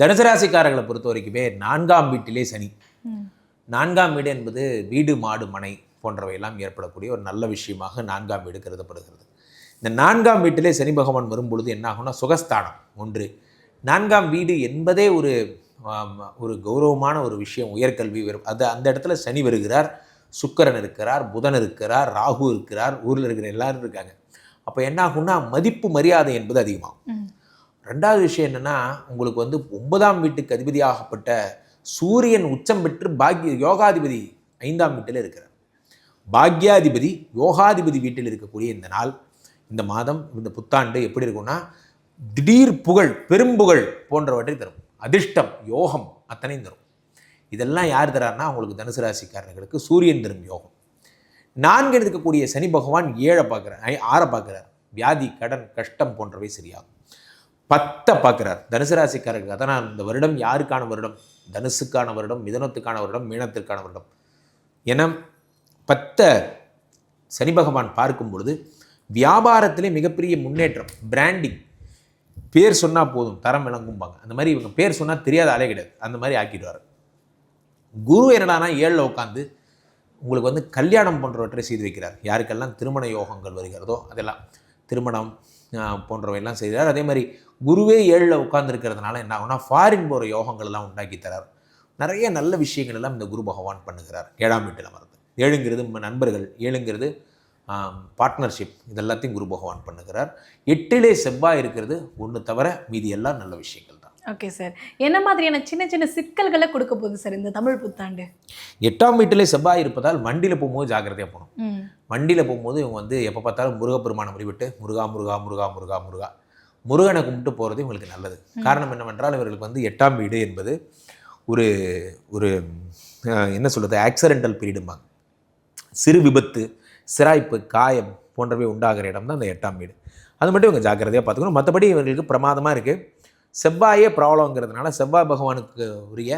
தனுசு ராசிக்காரர்களை பொறுத்த வரைக்குமே நான்காம் வீட்டிலே சனி. நான்காம் வீடு என்பது வீடு மாடு மனை போன்றவையெல்லாம் ஏற்படக்கூடிய ஒரு நல்ல விஷயமாக நான்காம் வீடு கருதப்படுகிறது. இந்த நான்காம் வீட்டிலே சனி பகவான் வரும்பொழுது என்ன ஆகும்னா சுகஸ்தானம் ஒன்று. நான்காம் வீடு என்பதே ஒரு ஒரு கௌரவமான ஒரு விஷயம் உயர்கல்வி வரும். அது அந்த இடத்துல சனி வருகிறார் சுக்கிரன் இருக்கிறார் புதன் இருக்கிறார் ராகு இருக்கிறார் ஊரில் இருக்கிற எல்லாரும் இருக்காங்க. அப்போ என்ன ஆகும்னா மதிப்பு மரியாதை என்பது அதிகமாகும். ரெண்டாவது விஷயம் என்னென்னா உங்களுக்கு வந்து ஒன்பதாம் வீட்டுக்கு அதிபதியாகப்பட்ட சூரியன் உச்சம் பெற்று பாக்ய யோகாதிபதி ஐந்தாம் வீட்டில் இருக்கிறார். பாக்யாதிபதி யோகாதிபதி வீட்டில் இருக்கக்கூடிய இந்த நாள் இந்த மாதம் இந்த புத்தாண்டு எப்படி இருக்கும்னா திடீர் புகழ் பெரும்புகழ் போன்றவற்றை தரும். அதிர்ஷ்டம் யோகம் அத்தனையும் தரும். இதெல்லாம் யார் தரார்னா உங்களுக்கு தனுசு ராசிக்காரர்களுக்கு சூரியன் தரும் யோகம். நான்கு இருக்கக்கூடிய சனி பகவான் ஏழை பார்க்குறார் ஆறை பார்க்குறார். வியாதி கடன் கஷ்டம் போன்றவை சரியாகும். பத்தை பார்க்குறார். தனுசு ராசிக்காரருக்கு அதனால் இந்த வருடம் யாருக்கான வருடம்? தனுசுக்கான வருடம் மிதனத்துக்கான வருடம் மீனத்திற்கான வருடம். என பத்தை சனி பகவான் பார்க்கும் பொழுது வியாபாரத்திலே மிகப்பெரிய முன்னேற்றம் பிராண்டிங் பேர் சொன்னால் போதும் தரம் விளங்கும்பாங்க. அந்த மாதிரி இவங்க பேர் சொன்னால் தெரியாத ஆளே கிடையாது. அந்த மாதிரி ஆக்கிடுவார். குரு என்னடானா ஏழில் உட்காந்து உங்களுக்கு வந்து கல்யாணம் போன்றவற்றை செய்து வைக்கிறார். யாருக்கெல்லாம் திருமண யோகங்கள் வருகிறதோ அதெல்லாம். திருமணம் போன்றவையெல்லாம் செய்கிறார். அதே மாதிரி குருவே ஏழில் உட்கார்ந்துருக்கிறதுனால என்ன ஆகும்னா ஃபாரின் போகிற யோகங்கள் எல்லாம் உண்டாக்கி தரார். நிறைய நல்ல விஷயங்கள் எல்லாம் இந்த குரு பகவான் பண்ணுகிறார். ஏழாம் வீட்டில் அமர்ந்து. ஏழுங்கிறது நண்பர்கள். ஏழுங்கிறது பார்ட்னர்ஷிப் இதெல்லாத்தையும் குரு பகவான் பண்ணுகிறார். எட்டிலே செவ்வாய் இருக்கிறது. ஒன்று தவிர மீதி எல்லாம் நல்ல விஷயங்கள் தான். Okay sir. என்ன மாதிரியான சின்ன சின்ன சிக்கல்களை கொடுக்க போகுது சார் இந்த தமிழ் புத்தாண்டு? எட்டாம் வீட்டிலே செவ்வாய் இருப்பதால் வண்டியில் போகும்போது ஜாக்கிரதையாக போகணும். வண்டியில் போகும்போது இவங்க வந்து எப்போ பார்த்தாலும் முருகப்பெருமானை வழிபட்டு முருகா முருகா முருகா முருகா முருகா. முருகனை கும்பிட்டு போகிறது இவங்களுக்கு நல்லது. காரணம் என்னவென்றால் இவர்களுக்கு வந்து எட்டாம் வீடு என்பது ஒரு ஒரு என்ன சொல்கிறது ஆக்சிடென்டல் பீரியடும்பாங்க. சிறு விபத்து சிராய்ப்பு காயம் போன்றவை உண்டாகிற இடம் தான் அந்த எட்டாம் வீடு. அது மட்டும் இவங்க ஜாக்கிரதையாக பார்த்துக்கணும். மற்றபடி இவங்களுக்கு பிரமாதமாக இருக்குது செவ்வாயே ப்ராப்ளங்கிறதுனால செவ்வாய் பகவானுக்கு உரிய